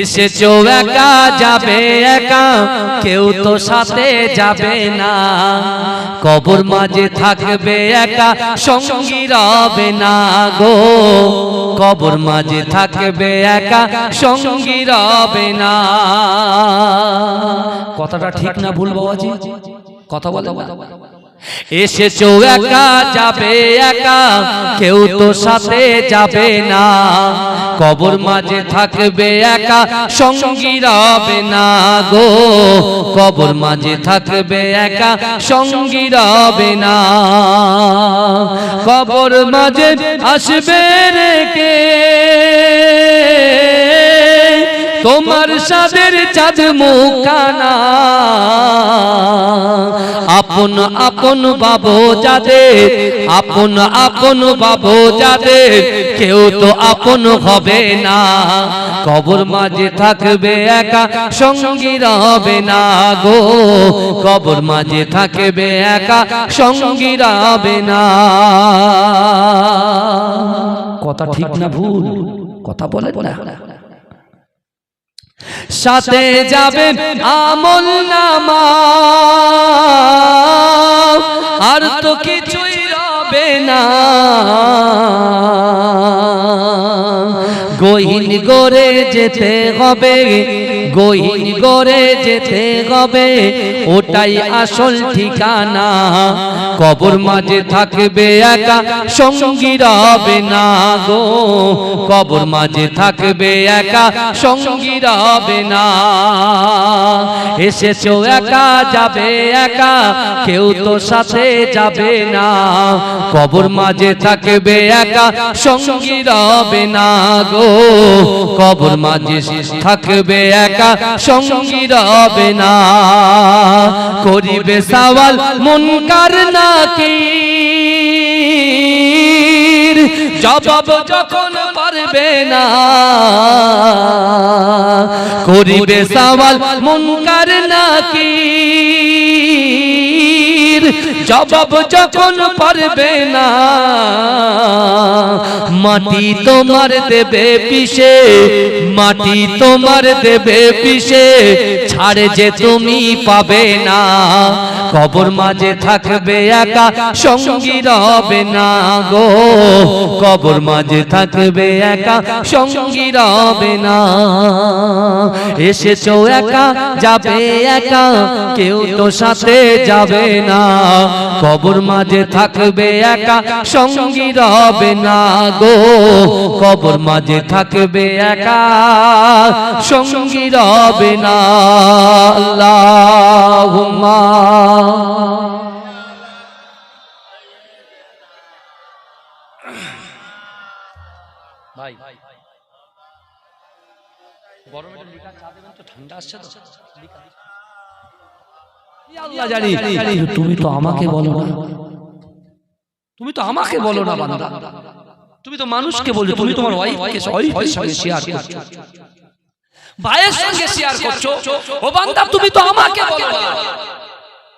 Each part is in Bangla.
এসেছ একা যাবে একা, কেউ তো সাথে যাবে না। কবর মাঝে থাকবে একা, সঙ্গী রবে না গো। কবর মাঝে থাকবে একা, সঙ্গী রবে না। কথাটা ঠিক না ভুল বাবাজি? কথা বলে এসেছ একা, যাবে একা, কেউ তো সাথে যাবে না। কবর মাঝে থাকবে একা, সঙ্গী রবে না গো। কবর মাঝে থাকবে একা, সঙ্গী রবে না। কবর মাঝে আসবে রেখে তোমার সাদের চাঁদ মুখানা। আপন আপন বাবু যাদের আপন আপন বাবু যাদের কেউ তো আপন হবে না। কবর মাঝে থাকবে একা, সঙ্গী রবে না গো। কবর মাঝে থাকবে একা, সঙ্গী রবে না। কথা ঠিক না ভুল? কথা বলে না। সাথে যাবেন আমল নামা। আর তো কিছুই রবে না। গহিন গড়ে যেতে হবে, গহিন গড়ে যেতে হবে, ওটাই আসল ঠিকানা। কবর মাঝে থাকবে একা, সঙ্গী রবে না গো। কবর মাঝে থাকবে একা, সঙ্গী রবে না। এসেছ একা, যাবে একা, কেউ তো সাথে যাবে না। কবর মাঝে থাকবে একা, সঙ্গী রবে না গো। কবর মাঝে থাকবে একা, সঙ্গী রবে না। করিবে সওয়াল মুনকার নাকি জবাব যখন পারবে না। করিবে সওয়াল মুনকার নাকি জবাব যখন পারবে না, মাটি তোমার দেবে পিসে মাটি তোমার দেবে পিসে ছাড়ে যে তুমি পাবে না, কবর মাঝে থাকবে একা, সঙ্গী রবে না গো, কবর মাঝে থাকবে একা, সঙ্গী রবে না, এসেছ একা, যাবে একা, কেউ তো সাথে যাবে না। কবর মাঝে থাকবে একা, সঙ্গী রবে না গো। কবর মাঝে থাকবে একা, সঙ্গী রবে না। ঠান্ডা আসছে। আল্লাহ জানি। কিন্তু তুমি তো আমাকে বলো না। তুমি তো আমাকে বলো না বান্দা। তুমি তো মানুষকে বলছো তুমি তোমার ওয়াইফকে ওয়াইফের সঙ্গে শেয়ার করছ। ভাইয়ের সঙ্গে শেয়ার করছ। ও বান্দা তুমি তো আমাকে বলো না।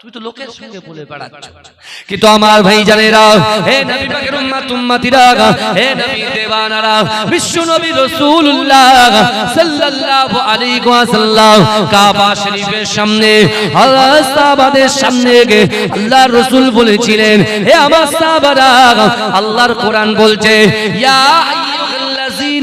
তুমি তো লোকের সঙ্গে বলে বেড়াচ্ছ। কিন্তু আমার ভাই জানেরা হে নবী পাকের উম্মত উম্মতিরা হে নবী দেওয়ানারা বিশ্ব নবী রাসূলুল্লাহ সাল্লাল্লাহু আলাইহি ওয়াসাল্লাম কাবা শরীফের সামনে আল্লাহ সাহাবাদের সামনে গিয়ে আল্লাহর রাসূল বলেছিলেন হে আমার সাহাবারা আল্লাহর কোরআন বলছে ইয়া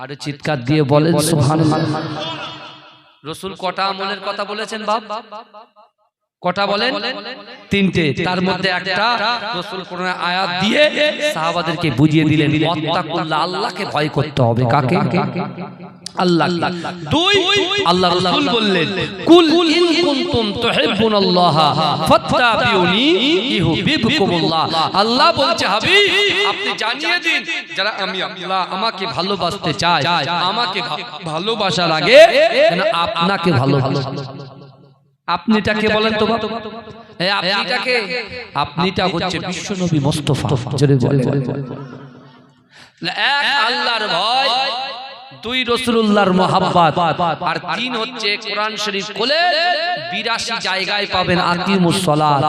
আরে চিৎকার দিয়ে বলেন সুহান রসুল কটা আমলের কথা বলেছেন বাপ? কটা বলেন? তিনটে। তার মধ্যে একটা রসুল কোন আয়াত দিয়ে সাহাবাদেরকে বুঝিয়ে দিলেন আল্লাহকে ভয় করতে হবে। কাকে? আল্লাহ দুই আল্লাহ রাসূল বললেন কুল ইন কুনতুম তুহিব্বুনাল্লাহ ফাত্তাবিউনি ইউহিব্বুকুমুল্লাহ। আল্লাহ বলছে হাবিব আপনি জানিয়ে দিন যারা আমি আল্লাহ আমাকে ভালোবাসতে চায় আমাকে ভালোবাসার আগে যেন আপনাকে ভালোবাসে। আপনিটাকে বলেন তো আপনিটাকে আপনিটা হচ্ছে বিশ্বনবী মোস্তফা জোরে বলে এক আল্লাহর ভয় দুই রসুল্লাহর মহাব্বাত। আর তিন হচ্ছে কোরআন শরীফ খুলে বিরাশি জায়গায় পাবেন আকিমুস সালাত,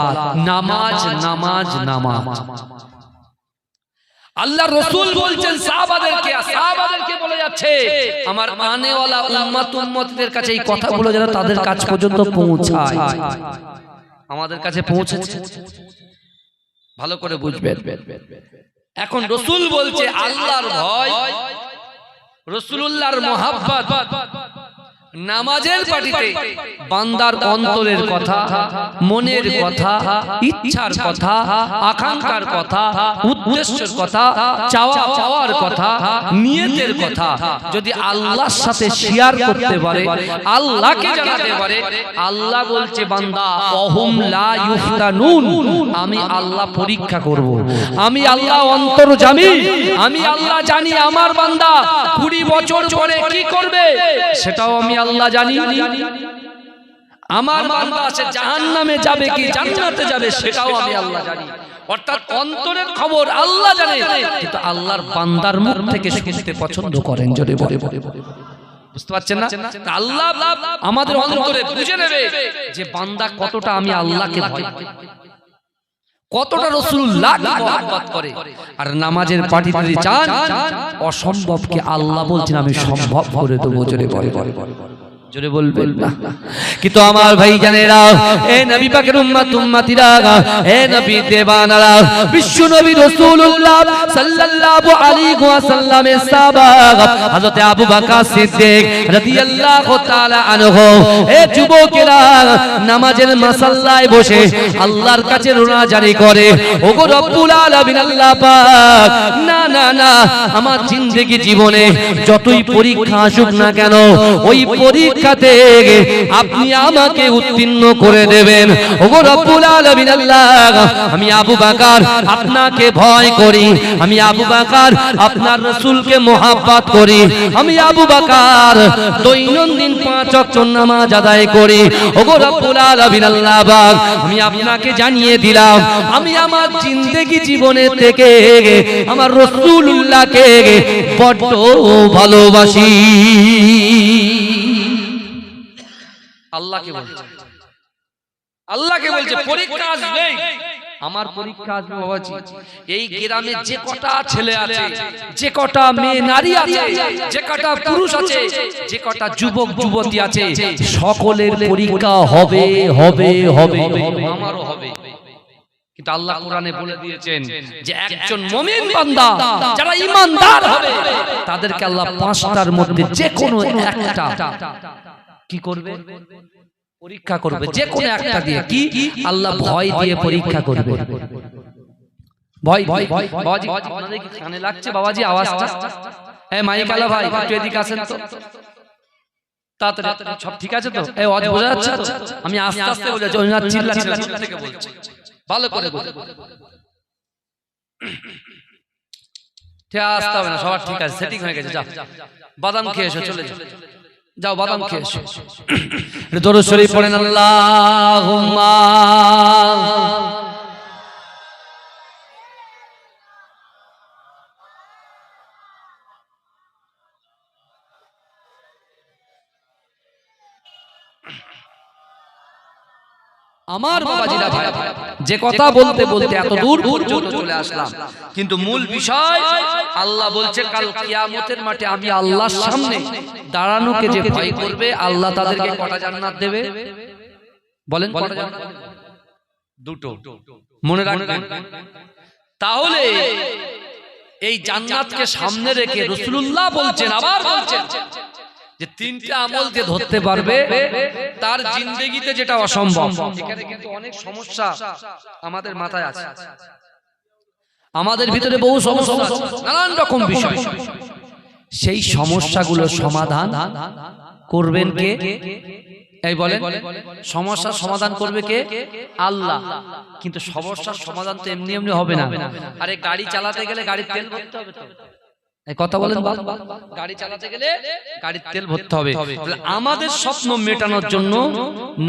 নামাজ নামাজ নামাজ। আল্লাহ রসুল বলছেন আমার আনেওয়ালা উম্মত উম্মতদের কাছে এই কথাগুলো যেন তাদের কাছ পর্যন্ত পৌঁছায়। আমাদের কাছে পৌঁছেছে। ভালো করে বুঝবেন। এখন রসুল বলছে, আল্লাহর ভয় রসুলুল্লাহর মোহাব্বত নামাজের পাটিতে বান্দার অন্তরের কথা মনের কথা ইচ্ছার কথা আকাঙ্ক্ষার কথা উদ্দেশ্যের কথা চাওয়া পাওয়ার কথা নিয়তের কথা যদি আল্লাহর সাথে শেয়ার করতে পারে আল্লাহকে জানাতে পারে আল্লাহ বলছে বান্দা অহম লা ইফতানুন আমি আল্লাহ পরীক্ষা করব আমি আল্লাহ অন্তর্জামী আমি আল্লাহ জানি আমার বান্দা কুড়ি বছর পরে কি করবে? সেটাও আমি আল্লাহ জানি। আমার বান্দা সে জাহান্নামে যাবে কি জান্নাতে যাবে সেটাও আমি আল্লাহ জানি। অর্থাৎ অন্তরের খবর আল্লাহ জানে। কিন্তু আল্লাহর বান্দার মুখ থেকে শুনতে পছন্দ করেন জোরে বলে। বলে বুঝতে পারছেন না? আল্লাহ আমাদের অন্তরে বুঝে নেবে যে বান্দা কতটা আমি আল্লাহকে ভয়। কতটা রসুল্লাহ করে। আর নামাজের পাটি যদি চান অসম্ভবকে আল্লাহ বলছেন আমি সম্ভব করে দেবো জোরে বলে। বলে। জোরে বলবেন। কিন্তু আমার ভাই জানেরা এ নবী পাকের উম্মত উম্মতিরা এ নবী দেবানারা বিশ্ব নবী রাসূলুল্লাহ সাল্লাল্লাহু আলাইহি ওয়াসাল্লামের সাহাবা হযরত আবু বকর সিদ্দিক রাদিয়াল্লাহু তাআলা আনহু এ যুবকেরা নামাজের মাসাল্লায় বসে আল্লাহর কাছে রোনা জারি করে ওগো রব্বুল আলামিন আল্লাহ পাক না না না আমার জিন্দেগি জীবনে যতই পরীক্ষা আসুক না কেন ওই পরীক্ষাতে আপনি আমাকে উত্তীর্ণ করে দেবেন। ওগো রব্বুল আমি আবু বকর আপনাকে ভয় করি, আমি আবু বকর আপনার রাসূলকে মোহাব্বত করি, আমি আবু বকর দৈনন্দিন পাঁচ ওয়াক্ত নামাজ আদায় করি। ওগো রব্বুল আমি আপনাকে জানিয়ে দিলাম, আমি আমার জিন্দেগি জীবনে থেকে আমার রসুল্লাহকে বড্ড ভালোবাসি। আল্লাহকে বলছে। আল্লাহকে বলছে পরীক্ষা আসবে। আমার পরীক্ষা আসবে বাবাজি। এই গ্রামে যে কটা ছেলে আছে যে কটা মেয়ে নারী আছে যে কটা পুরুষ আছে যে কটা যুবক যুবতী আছে সকলের পরীক্ষা হবে হবে হবে আমারও হবে। কিন্তু আল্লাহ কোরআনে বলে দিয়েছেন যে একজন মুমিন বান্দা যারা ঈমানদার হবে তাদেরকে আল্লাহ পাঁচটার মধ্যে যে কোনো একটা কি করবে? পরীক্ষা করবে। যে কোনো একটা দিয়ে কি আল্লাহ ভয় দিয়ে পরীক্ষা করবে। ভয় ভয় বাবাজি আপনাদের কি কানে লাগছে? বাবাজি আওয়াজটা? হ্যাঁ মাইকালা ভাই একটু এদিকে আসেন তো। তাড়াতাড়ি সব ঠিক আছে তো? এই আওয়াজ বোঝা যাচ্ছে আমি আস্তে আস্তে বলেছি ওই চিল্লা চিল্লা চিল্লা থেকে বলছি ভালো করে বল ঠিক আসতে হবে না সবার ঠিক আছে সেটিং হয়ে গেছে যাও বাদাম খেয়ে এসো চলে যাও। যাও বাদাম খেয়ে এসো। দরুদ শরীফ পড়েন আল্লাহুম্মা আমার বাবাজিরা ভাই যে কথা বলতে বলতে এত দূর পর্যন্ত চলে আসলাম। কিন্তু মূল বিষয় আল্লাহ বলছে কাল কিয়ামতের মাঠে আমি আল্লাহর সামনে দাঁড়ানোকে যে ভয় করবে আল্লাহ তাদেরকে কটা জান্নাত দেবে? বলেন দুটো। মনে রাখবেন। তাহলে এই জান্নাতকে সামনে রেখে রসুল্লাহ বলছেন আবার বলছেন। যে তিনটা আমল যে ধরতে পারবে তার জিন্দগিতে যেটা অসম্ভব। এখানে কিন্তু অনেক সমস্যা আমাদের মাথায় আছে। আমাদের ভিতরে বহু সমস্যা নানান রকম বিষয়। সেই সমস্যাগুলোর সমাধান করবেন কে? এই বলেন সমস্যার সমাধান করবে কে? আল্লাহ। কিন্তু সমস্যার সমাধান তো এমনি এমনি হবে না। আরে গাড়ি চালাতে গেলে গাড়ির তেল ভরতে হবে তো। কথা বলেন গাড়ি চালাতে গেলে গাড়ির তেল ভরতে হবে আমাদের স্বপ্ন মেটানোর জন্য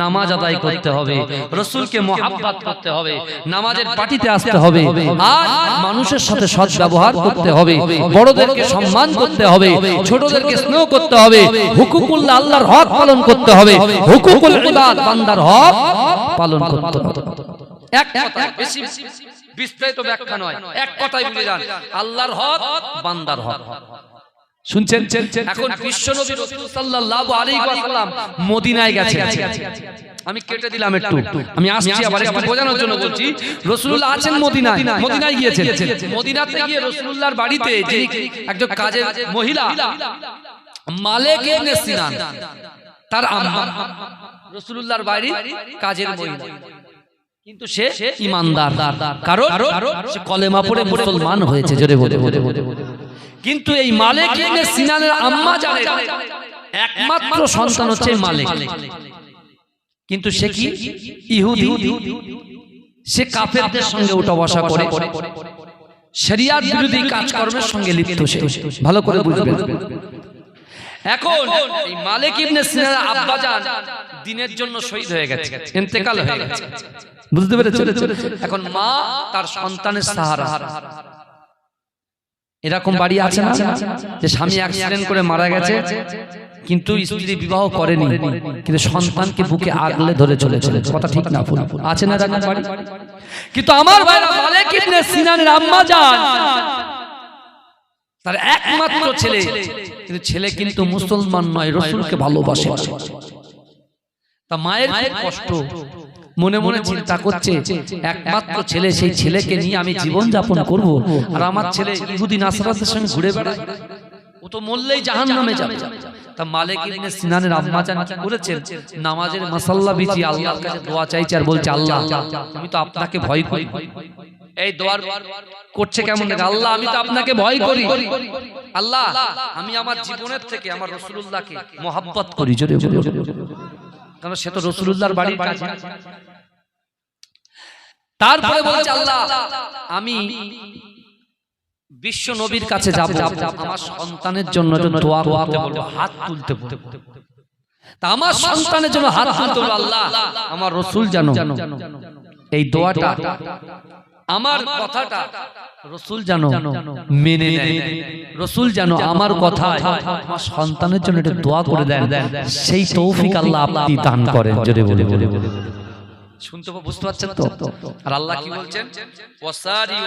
নামাজ আদায় করতে হবে রসুলকে মোহাব্বত করতে হবে নামাজের পার্টিতে আসতে হবে আর মানুষের সাথে সৎ ব্যবহার করতে হবে বড়দেরকে সম্মান করতে হবে ছোটদেরকে স্নেহ করতে হবে হুকুকুল্লাহ আল্লাহর হক পালন করতে হবে হুকুকুল ইবাদ বান্দার হক পালন করতে হবে এক কথা বেশি বিস্তারিত ব্যাখ্যা নয়। এক কথাই বুঝে যান আল্লাহর হক বান্দার হক। শুনছেন এখন বিশ্বনবী রাসূল সাল্লাল্লাহু আলাইহি ওয়াসাল্লাম মদিনায় গেছে। আমি কেটে দিলাম একটু। আমি আসছি আবার একটু বোঝানোর জন্য বলছি। রাসূলুল্লাহ আছেন মদিনায়। মদিনায়। গিয়েছেন। মদিনাতে গিয়ে রাসূলুল্লাহর বাড়িতে যে একজন কাজের মহিলা মালেক ইবনে সিনান তার আম্মা। রাসূলুল্লাহর বাড়ি কাজের মহিলা। কিন্তু সে ইমানদার। কারণ সে কলেমা পড়ে মুসলমান হয়েছে জোরে বলে কিন্তু এই মালিক ইবনে সিনানের আম্মা জানে। একমাত্র সন্তান হচ্ছে মালিক। কিন্তু সে কি? ইহুদি। সে কাফেরদের সঙ্গে উঠা বসা করে। শরিয়াত বিরোধী কাজকর্মের সঙ্গে লিপ্ত সে। ভালো করে বুঝবেন। এখন এই মালিক ইবনে সিনার আব্বাজান দিনের জন্য শহীদ হয়ে গেছে ইন্তেকাল হয়ে গেছে। বুঝতে পেরেছেন? এখন মা তার সন্তানের সাহারা। এরকম বাড়ি আছে না? যে স্বামী অ্যাক্সিডেন্ট করে মারা গেছে কিন্তু স্ত্রী বিবাহ করেনি। কিন্তু সন্তানকে বুকে আগলে ধরে চলে চলেছে। কথা ঠিক না ভুল। আছে না এরকম বাড়ি? কিন্তু আমার ভাইরা মালিক ইবনে সিনানের আম্মা জান তার একমাত্র ছেলে। কিন্তু ছেলে কিন্তু মুসলমান নয় রসুলকে ভালোবাসে। তা মায়ের খুব কষ্ট। মনে মনে চিন্তা করছে একমাত্র ছেলে সেই ছেলেকে নিয়ে আমি জীবন যাপন করব আর আমার ছেলে ইহুদি নাসরাতের সঙ্গে ঘুরে বেড়ায়। ও তো মরলেই জাহান নামে যাবে। তা মালিক ইবনে সিনানের আম্মা জান কি করেছেন নামাজের মাসাল্লা বিচি আল্লাহর কাছে দোয়া চাইছে আর বলছে আল্লাহ আমি তো আপনাকে ভয় করি। এই দোয়ার করছে কেমন? আল্লাহ আমি তো আপনাকে ভয় করি। আল্লাহ আমি আমার জীবনের থেকে আমার রসুল্লাহকে মোহাব্বত করি। জোরে জোরে কারণ সে তো রসুল্লাহর বাড়ির কাছে। তারপরে বলছে আল্লাহ আমি বিশ্ব নবীর কাছে যাব। আমার সন্তানের জন্য দোয়া করতে বলব হাত তুলতে বলব। তা আমার সন্তানের জন্য হাত তুলতে আল্লাহ আমার রসুল জানো। এই দোয়াটা আমার কথাটা রসুল জানো মেনে রসুল জানো আমার কথা আমার সন্তানের জন্য একটু দোয়া করে দেন। সেই তৌফিক আল্লাহ আপনি দান করেন। যদি বলে বলে বলে শুনতে বুঝতে পারছেন তো? আর আল্লাহ কি বলছেন? ওয়াসারিউ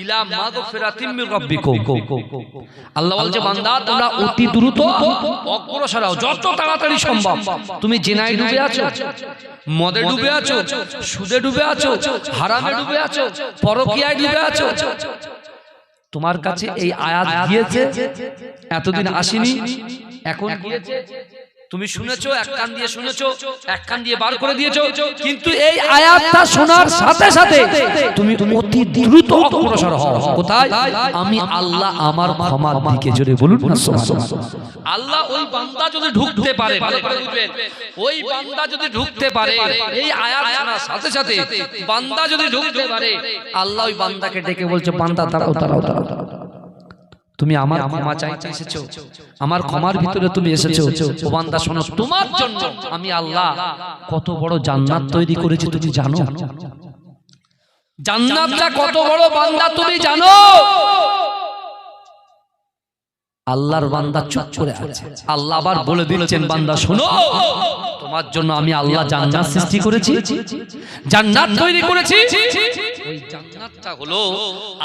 ইলা মাগফিরাতিম মির রাব্বিকুম। আল্লাহ বলছে বান্দা তোমরা অতি দ্রুত অগ্রসর হও যত তাড়াতাড়ি সম্ভব। তুমি জেনায় ডুবে আছো মদে ডুবে আছো সুদে ডুবে আছো হারামে ডুবে আছো পরকীয়ায় ডুবে আছো। তোমার কাছে এই আয়াত গিয়েছে এতদিন আসেনি এখন তুমি শুনেছো এক কান দিয়ে শুনেছো এক কান দিয়ে বার করে দিয়েছ কিন্তু এই আয়াতটা শোনার সাথে সাথে তুমি অতি দ্রুত অগ্রসর হও। কোথায়? আমি আল্লাহ আমার ক্ষমার দিকে জোরে বলুন না। আল্লাহ ওই বান্দা যদি ঢুকতে পারে ভালো করে বুঝবেন ওই বান্দা যদি ঢুকতে পারে এই আয়াত শোনার সাথে সাথে বান্দা যদি ঢুকতে পারে আল্লাহ ওই বান্দাকে ডেকে বলছে বান্দা দাঁড়াও দাঁড়াও দাঁড়াও দাঁড়াও। তুমি আমার ক্ষমা চাইতে এসেছ। আমার ক্ষমার ভিতরে তুমি এসেছ। বান্দা শোনো তোমার জন্য আমি আল্লাহ কত বড় জান্নাত তৈরি করেছি তুমি জানো? জান্নাতটা কত বড় বান্দা তুমি জানো? আল্লাহর বান্দা চুপ করে আছে। আল্লাহ আবার বলে দিচ্ছেন বান্দা শোনো। তোমার জন্য আমি আল্লাহ জান্নাত সৃষ্টি করেছি। জান্নাত তৈরি করেছি। ওই জান্নাতটা হলো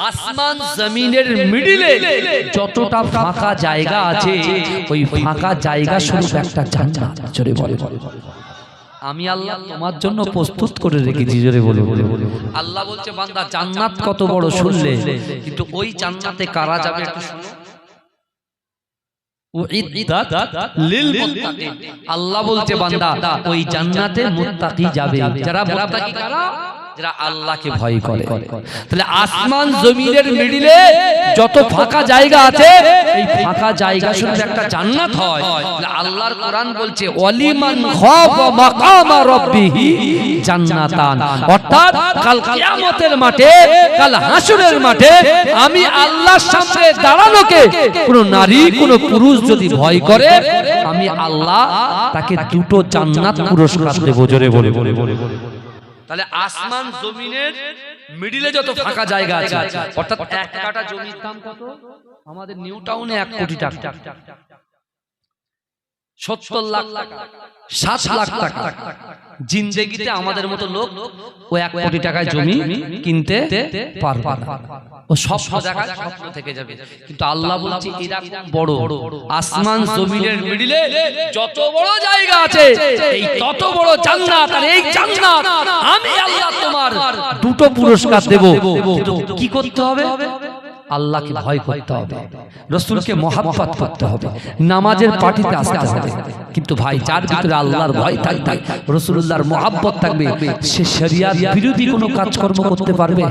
আসমান জমিনের মিডিলে যতটা ফাঁকা জায়গা আছে ওই ফাঁকা জায়গা স্বরূপ একটা জান্নাত। জোরে বলে। আমি আল্লাহ তোমার জন্য প্রস্তুত করে রেখেছি জোরে বলে বলে বলে। আল্লাহ বলছে বান্দা জান্নাত কত বড় শুনলে। কিন্তু ওই জান্নাতে কারা যাবে একটু শোনো। আল্লাহ বলছে বান্দা ওই জান্নাতে মুত্তাকি যাবে। যারা মুত্তাকি কারা? যারা আল্লাহকে ভয় করে। তাহলে আসমান জমিনের মিডিলে যত ফাঁকা জায়গা আছে এই ফাঁকা জায়গা শুধু একটা জান্নাত হয়। তাহলে আল্লাহর কোরআন বলছে ওয়ালিমান খাফা মাকামা রাব্বিহি জান্নাতান। অর্থাৎ কাল কিয়ামতের মাঠে কাল হাসরের মাঠে আমি আল্লাহর সামনে দাঁড়ানোকে কোন নারী কোন পুরুষ যদি ভয় করে আমি আল্লাহ তাকে দুটো জান্নাত পুরস্কার দেব জোরে বলে বলে বলে। তাহলে আসমান জমিনের মিডিলে যত ফাঁকা জায়গা আছে অর্থাৎ এক কাটা জমির দাম কত? আমাদের নিউ টাউনে এক কোটি টাকা। সত্তর লাখ টাকা। সাত লাখ টাকা। জিন্দেগিতে আমাদের মতো লোক ও এক কোটি টাকায় জমি কিনতে পারবে ও স্বপ্ন দেখা স্বপ্ন থেকে যাবে। কিন্তু আল্লাহ বলছে এরকম বড়। আসমান জমিনের মিডিলে যত বড় জায়গা আছে এই তত বড় জান্নাত। আর এই জান্নাত আমি আল্লাহ তোমার দুটো পুরস্কার দেব। কি করতে হবে? আল্লাহকে ভয় করতে হবে। রসুলকে মহাব্বত করতে হবে। নামাজের পার্টিতে আসতে হবে। কিন্তু ভাই যার ভিতরে আল্লাহর ভয় থাকবে রসুল্লাহর মহাব্বত থাকবে সে শরিয়ার বিরোধী কোনো কাজকর্ম করতে পারবে।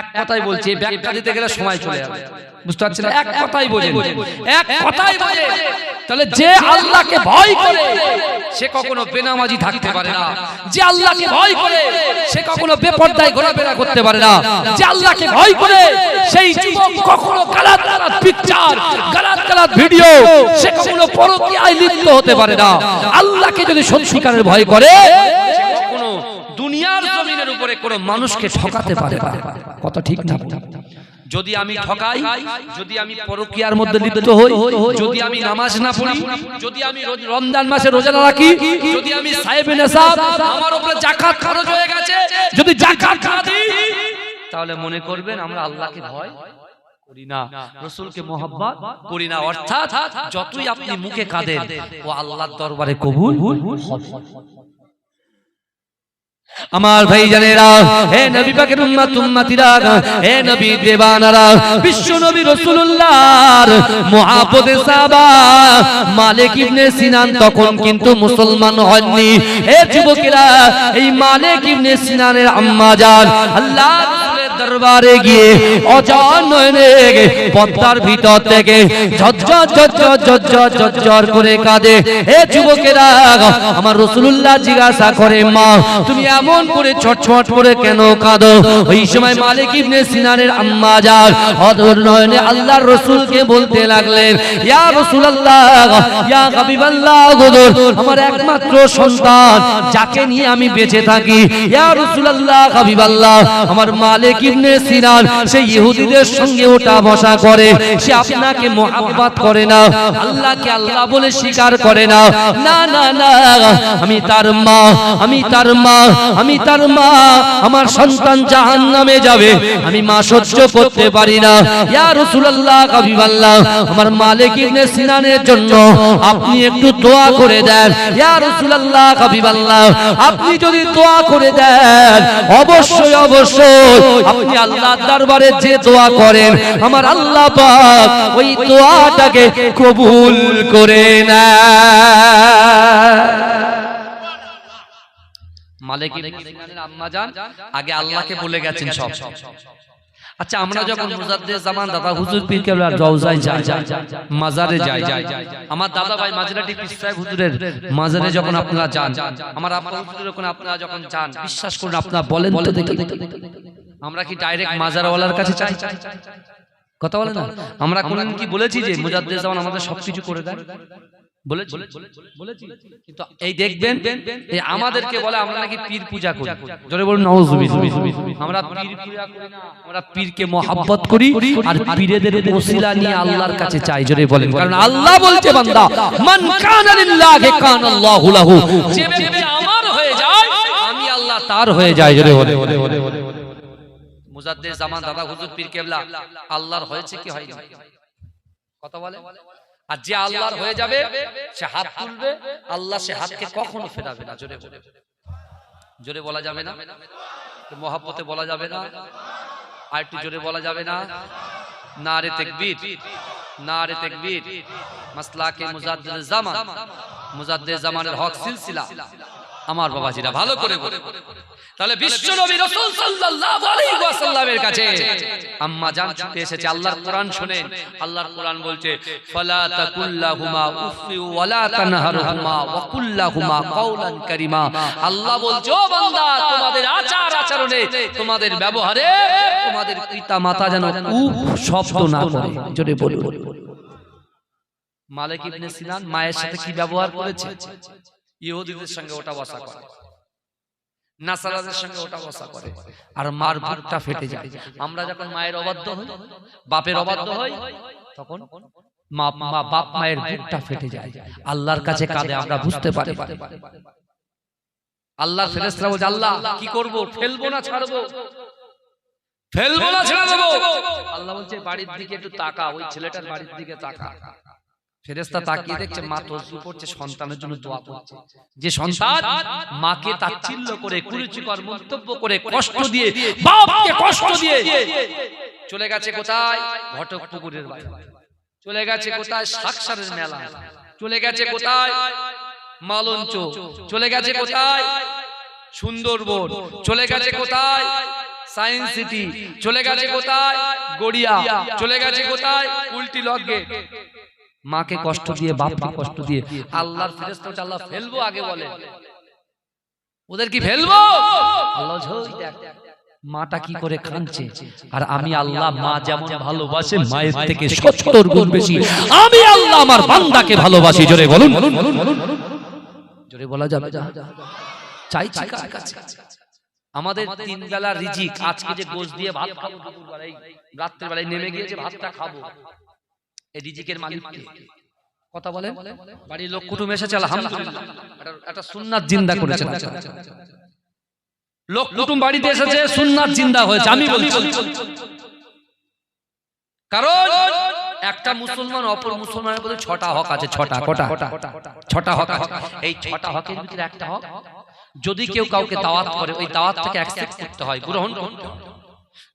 এক কথাই বলছি ব্যাখ্যা দিতে গেলে সময় চলে যাবে। বুঝতে পারছেন? এক কথাই বোঝেন। এক কথাই বোঝেন। তাহলে যে আল্লাহকে ভয় করে সে কখনো বেনামাজি থাকতে পারে না। যে আল্লাহকে ভয় করে সে কখনো বেপর্দায় ঘোরাফেরা করতে পারে না। যে আল্লাহকে ভয় করে সেই যুবক কখনো গালাত গালাত পিকচার গালাত গালাত ভিডিও সে কখনো পরকীয়ায় লিপ্ত হতে পারে না। আল্লাহকে যদি সত্যিকারের ভয় করে কখনো দুনিয়ার জমিনের উপরে কোনো মানুষকে ঠকাতে পারে না। ঠিক না। যদি আমি ঠকাই যদি আমি পরকিয়ার মধ্যে লিপ্ত হই যদি আমি নামাজ না পড়ি যদি আমি রমজান মাসে রোজা না রাখি যদি আমি সাহেবে নেশাব আমার উপরে জাকাত খরচ হয়ে গেছে যদি জাকাত না দিই তাহলে মনে করবেন আমরা আল্লাহকে ভয় করি না রসুলকে মোহাব্বত করি না অর্থাৎ যতই আপনি মুখে কাঁদেন ও আল্লাহর দরবারে কবুল হবে। আমার ভাই জানেরা হে নবী পাকের উম্মত, উম্মতিরা, হে নবী দেবানারা বিশ্ব নবী রাসূলুল্লাহর মুহাব্বতে সাহাবা, মালিক ইবনে সিনান তখন কিন্তু মুসলমান হননি। হে যুবকেরা, এই মালিক ইবনে সিনানের আম্মা জান আল্লাহ দরবারে গিয়ে অজান নয়নে পদ্মার ভিতর থেকে ঝরঝর ঝরঝর ঝরঝর ঝরঝর করে কাঁদে। হে যুবকেরা, আমার রাসূলুল্লাহ জিজ্ঞাসা করে, মা, তুমি এমন করে ছটছট করে কেন কাঁদো? ওই সময় মালিক ইবনে সিনানের আম্মা যান অদর নয়নে আল্লাহর রাসূলকে বলতে লাগলেন, ইয়া রাসূলুল্লাহ, ইয়া হাবিবাল্লাহ, হুজুর, আমার একমাত্র সন্তান, যাকে নিয়ে আমি বেঁচে থাকি। ইয়া রাসূলুল্লাহ, হাবিবাল্লাহ, আমার মালিক ইবনে সিনান সেই ইহুদিদের সঙ্গে ওঠা বসা করে, সে আপনাকে মোহাব্বত করে না, আল্লাহকে আল্লাহ বলে স্বীকার করে না। না না না, আমি তার মা, আমি তার মা, আমি তার মা, আমার সন্তান জাহান নামে যাবে, আমি মা সহ্য করতে পারি না। ইয়া রাসূলুল্লাহ, হাবিবাল্লাহ, আমার মালিক ইবনে সিনানের জন্য আপনি একটু দোয়া করে দেন। ইয়া রাসূলুল্লাহ, হাবিবাল্লাহ, আপনি যদি দোয়া করে দেন, অবশ্যই অবশ্যই আপনি আল্লাহর দরবারে যে দোয়া করেন, আমার আল্লাহ পাক ওই দোয়াটাকে কবুল করে আগে আল্লাহকে বলে গেছেন সব। আচ্ছা আমরা যখন জামান, দাদা হুজুর পীর রওজায় যাই, মাজারে যাই, আমার দাদা ভাই মাঝরাটি পীর সাহেব হুজুরের মাজারে যখন আপনারা যান, আমার হুজুরের ওখানে আপনারা যখন যান, বিশ্বাস করুন, আপনারা বলেন তো আমরা কি ডাইরেক্ট মাজারওয়ালার কাছে চাই কথা বলে না আমরা কোনদিন কি বলেছি যে মুজাদ্দেদ জামান আমাদের সবকিছু করে দেয় বলেছি বলেছি কিন্তু এই দেখবেন এই আমাদেরকে বলে আমরা নাকি পীর পূজা করি জোরে বলুন আমরা পীর পূজা করি না আমরা পীরকে করি আর পীরেদের ওসিলা নিয়ে আল্লাহর কাছে চাই জোরে বলেন কারণ আল্লাহ বলছে বান্দা মান কানা লিল্লাহি কানা আল্লাহু লাহু যে আমার হয়ে যায় আমি আল্লাহ তার হয়ে যায় জোরে মুজাদ্দেদ জামান দাদা হুজুর পীর কেবলা, আল্লাহর হয়েছে কি হয়নি? কথা বলে? আর যে আল্লাহর হয়ে যাবে, সে হাত তুলবে, আল্লাহ সে হাতকে কখনো ফেরাবে না, জোরে জোরে বলা যাবে না? মহাব্বতে বলা যাবে না? আর একটু জোরে বলা যাবে না? না রে তেকবীর, নারে তাকবীর। মাসলাকে মুজাদ্দিদ জামান, মুজাদ্দিদ জামানের হক সিলসিলা। আমার বাবাজিরা ভালো করে তাহলে বিশ্ব নবী রাসূল সাল্লাল্লাহু আলাইহি ওয়াসাল্লামের কাছে আম্মা জান ছুটে এসেছে আল্লাহর কোরআন শুনেন। আল্লাহর কোরআন বলছে ফালা তাকুল্লাহুমা উফি ওয়ালা তানহারহুমা ওয়া কুল্লাহুমা কাওলান কারীমা। আল্লাহ বলছে ও বান্দা তোমাদের আচার আচরণে তোমাদের ব্যবহারে তোমাদের পিতা মাতা যেন উফ শব্দ না করে। জোরে বলুন। মালিক ইবনে সিনান মায়ের সাথে কি ব্যবহার করেছে? ইহুদিদের সঙ্গে ওটা বসা করে। নাসারাদের সঙ্গে ওটা বসা করে। আর মার বুকটা ফেটে যায়। আমরা যখন মায়ের অবাধ্য হই বাপের অবাধ্য হই তখন মা মা বাপ মায়ের বুকটা ফেটে যায়। আল্লাহর কাছে কাঁদে আমরা বুঝতে পারি। বলছে আল্লাহ কি করব? ফেলব না ছাড়বো? ফেলব না ছেড়ে দেবো আল্লাহ বলছে বাড়ির দিকে একটু তাকা ওই ছেলেটার বাড়ির দিকে তাকা। ফেরেস্তা তাকিয়ে দেখছে মা তসবি পড়ছে সন্তানের জন্য দোয়া করছে যে সন্তান মাকে তাচ্ছিল্য করে কুরুচিকর মন্তব্য করে কষ্ট দিয়ে বাপকে কষ্ট দিয়ে চলে গেছে কোথায় ঘটক পুকুরের বাড়ি চলে গেছে কোথায় সাকসারের মেলা চলে গেছে কোথায় মালঞ্চ চলে গেছে কোথায় সুন্দরবন চলে গেছে কোথায় সায়েন্স সিটি চলে গেছে কোথায় গড়িয়া চলে গেছে কোথায় উল্টি লগ্গে মাকে কষ্ট দিয়ে বাপকে কষ্ট দিয়ে আল্লাহর ফেরেশতা বলছে, আল্লাহ ফেলব আগে বলে। ওদের কি ফেলব? আল্লাহ দেখ মাটা কি করে কাঁদছে আর আমি আল্লাহ মা যেমন ভালোবাসে মায়ের থেকে সত্তর গুণ বেশি। আমি আল্লাহ আমার বান্দাকে ভালোবাসি। জোরে বলুন। জোরে বলা যাবে কার কাছে আমাদের তিন বেলা রিজিক আজকে যে গোশ দিয়ে ভাত খাব রাত্রের বেলায় নেমে গিয়েছে ভাতটা খাব। রিজিকের মালিক কথা বলেন? বাড়ির লোক কুটুম এসেছে আলহামদুলিল্লাহ। একটা- সুন্নাত জিন্দা করেছে। লোক কুটুম বাড়িতে এসেছে সুন্নাত জিন্দা হয়েছে। আমি বলছি। কারণ একটা মুসলমান অপর মুসলমানের প্রতি ছটা হক আছে ছটা কটা? ছটা হক আছে। এই ছটা হকের ভিতরে একটা হক যদি কেউ কাউকে দাওয়াত করে ওই দাওয়াত থেকে অ্যাকসেপ্ট করতে হয় গ্রহণ করতে হয়।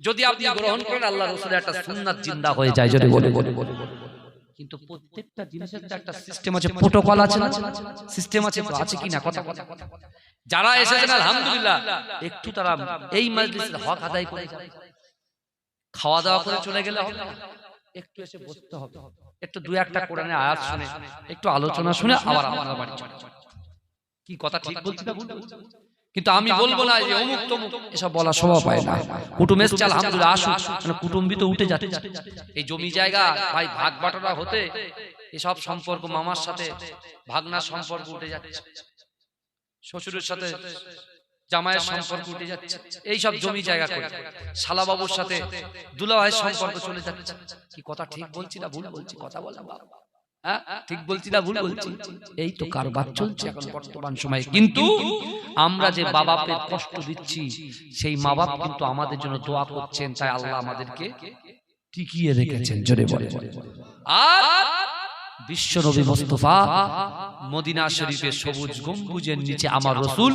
যদি আপনি গ্রহণ করেন আল্লাহ রসুলের একটা সুন্নাত জিন্দা হয়ে যায় যদি বলে। বলে বলে। কিন্তু প্রত্যেকটা জিনিসের তো একটা সিস্টেম আছে প্রোটোকল আছে না? সিস্টেম আছে তো আছে কিনা? কথা কথা যারা এসেছেন আলহামদুলিল্লাহ একটু তারা এই মজলিসের হক আদায় করে। খাওয়া দাওয়া করে চলে গেলে হবে একটু এসে বসতে হবে। একটু দু একটা কোরআনে আয়াত শুনে একটু আলোচনা শুনে আবার আমার বাড়ি চলে। কি কথা ঠিক বলছি না? কিন্তু আমি বলব না যে অমুক তমুক এসব বলা শোভা পায় না। কুটুম এসছে আলহামদুলিল্লাহ আসুক। মানে কুটুম্বি তো উঠে যাচ্ছে। এই জমি জায়গা ভাই ভাগ বাটোরা হতে এসব সম্পর্ক মামার সাথে ভাগনার সম্পর্ক উঠে যাচ্ছে। শ্বশুরের সাথে জামায়ের সম্পর্ক উঠে যাচ্ছে। এই সব জমি জায়গা করে শালাবাবুর সাথে দুলাভাইয়ের সম্পর্ক চলে যাচ্ছে। কি কথা ঠিক বলছি না? ভুল বলছি কথা বলা বাবা ঠিক বলছি না ভুল বলছি? এই তো কারবার চলছে। এখন বর্তমান সময়ে কিন্তু আমরা যে মা বাপের কষ্ট দিচ্ছি সেই মা বাপ কিন্তু আমাদের জন্য দোয়া করছেন তাই আল্লাহ আমাদেরকে টিকিয়ে রেখেছেন জোরে বলে আর বিশ্ব নবী মদিনা শরীফের সবুজ গম্বুজের নিচে আমার রসুল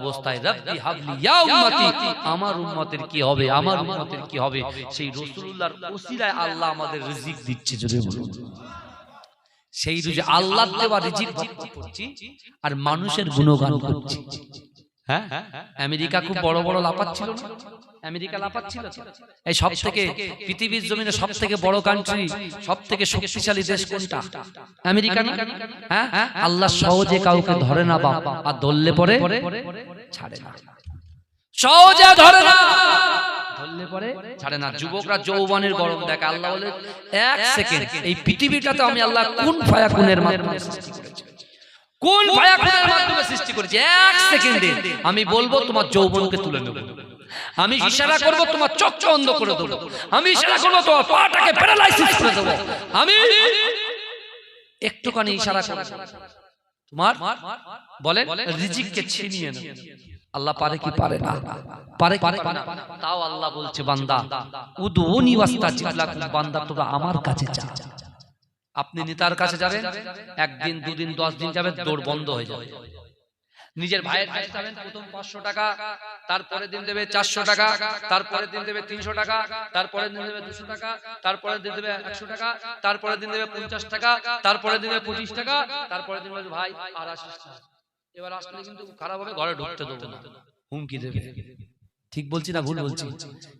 অবস্থায় হাবলি ইয়া উম্মতি আমার উম্মতের কি হবে, আমার উম্মতের কি হবে? সেই রাসূলুল্লাহর ওসিলায় আল্লাহ আমাদের রিজিক দিচ্ছে যদি বলুন। সেই আল্লাহ দেওয়া রিজিক আর মানুষের গুণগান করছি। হ্যাঁ? আমেরিকা খুব বড় বড় লাপাচ্ছিল না? আমেরিকা লাপাচ্ছিল? এই সব থেকে পৃথিবীর জমিনে সব থেকে বড় কান্ট্রি সব থেকে শক্তিশালী দেশ কোনটা? আমেরিকা না? হ্যাঁ? আল্লাহ সহজে কাউকে ধরে না বাপ আর ধরলে পরে? ছাড়ে না। সহজে ধরে না। ধরলে পরে? ছাড়ে না। যুবকরা যৌবনের গরম দেখে আল্লাহ বলে এক সেকেন্ড এই পৃথিবীটাতে আমি আল্লাহ কোন ফায়া কোনের মাধ্যমে সৃষ্টি করেছি? কোন ফায়া কোনের মাধ্যমে সৃষ্টি করেছি? এক সেকেন্ডে আমি বলব তোমার যৌবনকে তুলে নেব। আমি ইশারা করব তোমার চক্ষু অন্ধ করে দেবো। আমি ইশারা করব তোমার পাটাকে প্যারালাইসিস করে দেবো। আমি একটুখানি ইশারা করব। তোমার বলে রিজিককে ছিনিয়ে নেব। আল্লাহ পারে কি পারে না? পারে পারে না? তাও আল্লাহ বলছে বান্দা উদউনি ওয়াস্তাজিব লাকুম বান্দা তোমরা আমার কাছে চাও আপনি নেতার কাছে যাবেন একদিন দুদিন দশ দিন যাবে দৌড় বন্ধ হয়ে যাবে। নিজের ভাইয়ের কাছে যাবেন প্রথম পাঁচশো টাকা তারপরে দিন দেবে চারশো টাকা তারপরে দিন দেবে তিনশো টাকা তারপরে দিন দেবে দুশো টাকা তারপরে দিন দেবে একশো টাকা তারপরে দিন দেবে পঞ্চাশ টাকা তারপরে দিন দেবে পঁচিশ টাকা তারপরে দিন দেবে ভাই আর আসিস এবার আসলে কিন্তু খারাপ হবে ঘরে ঢুকতে দেবো না। হুমকি দেবে। ঠিক বলছি না ভুল বলছি?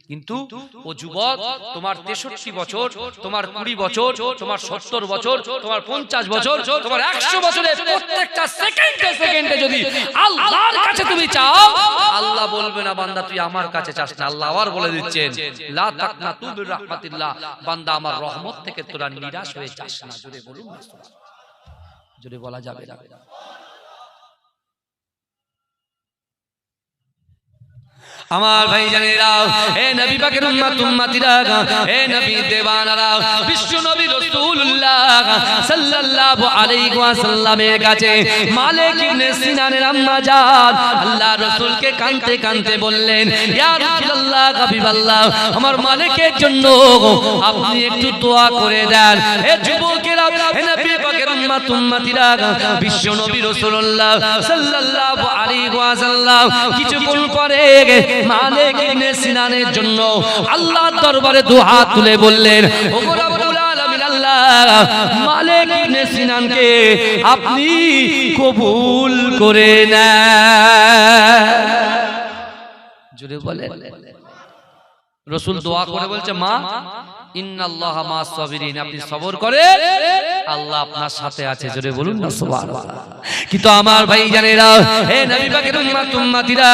কিন্তু ও যুবক তোমার তেষট্টি বছর তোমার কুড়ি বছর তোমার সত্তর বছর তোমার পঞ্চাশ বছর তোমার একশো বছরের প্রত্যেকটা সেকেন্ডে সেকেন্ডে যদি আল্লাহর কাছে তুমি চাও আল্লাহ বলবে না বান্দা তুই আমার কাছে চাস না আল্লাহ আবার বলে দিচ্ছেন লা তাকনা তু বির রাহমাতিল্লাহ বান্দা আমার রহমত থেকে তোরা নিরাশ হয়ে চাস না জোরে বলুন জোরে বলা যাবে। না আমার ভাই জানেরা হে নবী পাকের উম্মত, উম্মতিরা হে নবী দেওয়ানারা, বিশ্ব নবী রাসূলুল্লাহ সাল্লাল্লাহু আলাইহি ওয়াসাল্লামের কাছে মালিক ইবনে সিনানের আম্মা জান আল্লাহ রাসূলকে কানতে কানতে বললেন, ইয়া রাসূলুল্লাহ, হাবিবাল্লাহ, আমার মালিকের জন্য আপনি একটু দোয়া করে দেন। হে যুবকেরা হে নবী পাকের উম্মত, উম্মতিরা, বিশ্ব নবী রাসূলুল্লাহ সাল্লাল্লাহু আলাইহি ওয়াসাল্লাম কিছুক্ষণ পরে মালিক ইবনে সিনানের জন্য আল্লাহর দরবারে দুহাত তুলে বললেন আল্লাহ, মালিক ইবনে সিনানকে আপনি কবুল করে জুড়ে বলে রসুল দোয়া করে বলছে, মা আপনি সবর করে আল্লাহ আপনার সাথে আছে। জোরে বলুন না, সুবহানাল্লাহ। কিন্তু আমার ভাই জানেরা হে নবী পাকের উম্মত উম্মতিরা,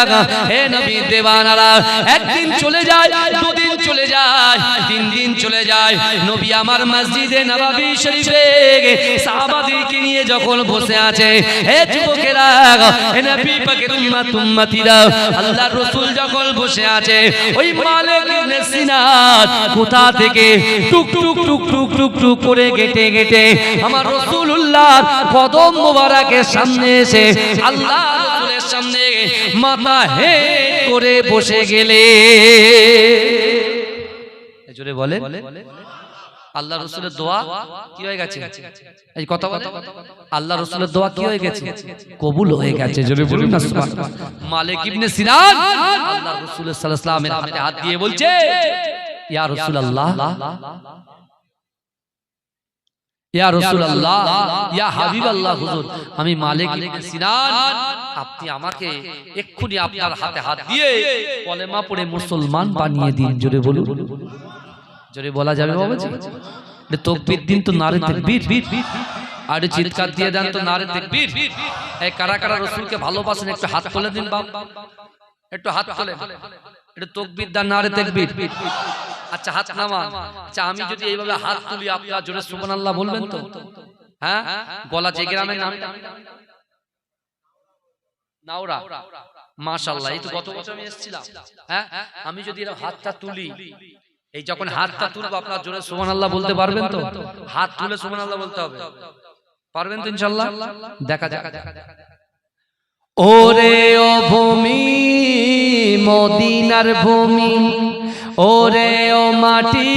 হে নবী দেওয়ানারা, একদিন চলে যায়, দুদিন চলে যায়, তিন দিন চলে যায়। নবী আমার মসজিদে নববী শরীফে সাহাবাদেরকে নিয়ে যখন বসে আছে, হে যুবকেরা, হে নবী পাকের উম্মত উম্মতিরা, আল্লাহর রাসূল যখন বসে আছে, ওই মালিক ইবনে সিনান কোথা থেকে টুক টুক টুক টুক টুক টুক করে গেটে গেটে, আমার রাসূলুল্লাহর কদম সামনে এসে, আল্লাহ রাসূলের সামনে মাথা হে করে বসে গেলে। জোরে বলে আল্লাহ রসুলের দোয়া কি হয়ে গেছে? এই কথা আল্লাহ রসুলের দোয়া কি হয়ে গেছে? কবুল হয়ে গেছে। জোরে বলুন না। মালিক ইবনে সিনান আল্লাহ রসুলের সাল্লাল্লাহু আলাইহি হাত দিয়ে বলছে, ইয়া রাসূলুল্লাহ ইয়া রাসূলুল্লাহ ইয়া হাবিবাল্লাহ হুজুর। আমি মালিক ইবনে সিনান। আপনি আমাকে এক্ষুনি আপনার হাতে হাত দিয়ে কলেমা পড়ে মুসলমান বানিয়ে দিন জোরে বলুন। জোরে বলা যাবে বাবাজি? এটা তকবীর দিন তো নারে তাকবীর। আর একটু চিৎকার দিয়ে দেন তো নারে তাকবীর। এই কারা কারা রাসূলকে ভালোবাসেন একটু হাত তুলে দিন বাপ একটু হাত তুলে আচ্ছা আচ্ছা আমি যদি হ্যাঁ? হ্যাঁ? হাতটা তুলি, এই যখন হাতটা তুলবো আপনার জোরে সুবহানাল্লাহ বলতে পারবেন তো? হাত তুলে সুবহানাল্লাহ বলতে হবে। পারবেন তো ইনশাআল্লাহ? দেখা যাক। ওরে ও ভূমি মদিনার ভূমি। ওরে ও মাটি,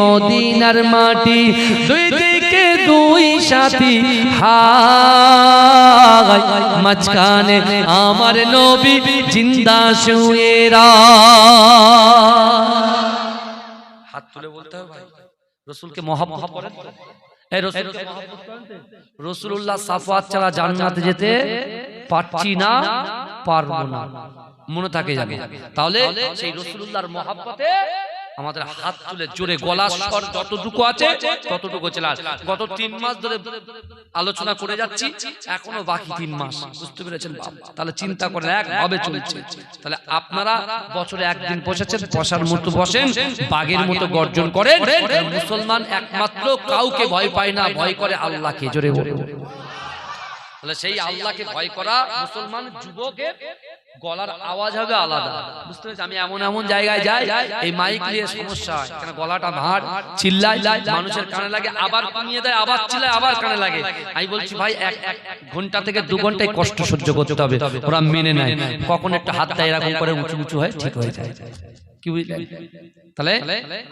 মদিনার মাটি, দুই দিকে দুই সাথী। হাই মাঝখানে আমার নবী জিন্দা শুয়েরা হাত তুলে বলতে হবে ভাই, রসুলকে মহাব্বত করেন? রসুল্লাহ সাফাত ছাড়া জান্নাতে যেতে পারছি না, পারব না। মনে থাকে যাবে তাহলে সেই রসুল্লাহর মহাব্বতে আমাদের হাত তুলে জোরে গলা স্বর যতটুকু আছে ততটুকু চলার গত তিন মাস ধরে আলোচনা করে যাচ্ছি এখনও বাকি তিন মাস। বুঝতে পেরেছেন তাহলে চিন্তা করেন একভাবে চলছে। তাহলে আপনারা বছরে একদিন বসেছেন বসার মতো বসেন বাঘের মতো গর্জন করেন। মুসলমান একমাত্র কাউকে ভয় পায় না ভয় করে আল্লাহকে জোরে বলুন। তাহলে সেই আল্লাহকে ভয় করা মুসলমান যুবকের গলার আওয়াজ হবে আলাদা। বুঝতে পেরেছি আমি এমন এমন জায়গায় যাই এই মাইক নিয়ে সমস্যা। হয় কেন গলাটা ভার চিল্লায় মানুষের কানে লাগে আবার কমিয়ে দেয় আবার চিল্লায় আবার কানে লাগে। আমি বলছি ভাই এক এক ঘণ্টা থেকে দু ঘন্টায় কষ্ট সহ্য করতে হবে। ওরা মেনে নেয়। কখন একটা হাত দেয় এরকম করে উঁচু উঁচু হয় ঠিক হয়ে যায়। কি বুঝলেন? তাহলে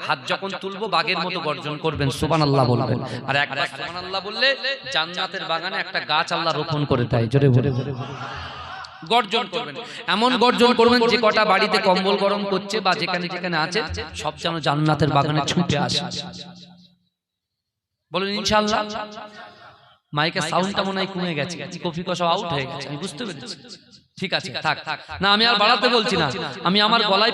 হাত যখন তুলবো বাঘের মতো গর্জন করবেন, সুবহানাল্লাহ বলবেন। আর একবার সুবহানাল্লাহ বললে জান্নাতের বাগানে একটা গাছ আল্লাহ রোপণ করে দেয়, জোরে বলে গর্জন করবেন। এমন গর্জন করবেন যে কটা বাড়িতে কম্বল গরম করছে বা যেখানে যেখানে আছে, সব যেন জান্নাতের বাগানে ছুটে আসে। বলুন, ইনশাআল্লাহ। মাইকের সাউন্ডটা মনে হয় কমে গেছে। কফি কষা আউট হয়ে গেছে, আমি বুঝতে পেরেছি। ঠিক আছে, থাক। না, আমি আর বাড়াতে বলছি না। আমি আমার গলায়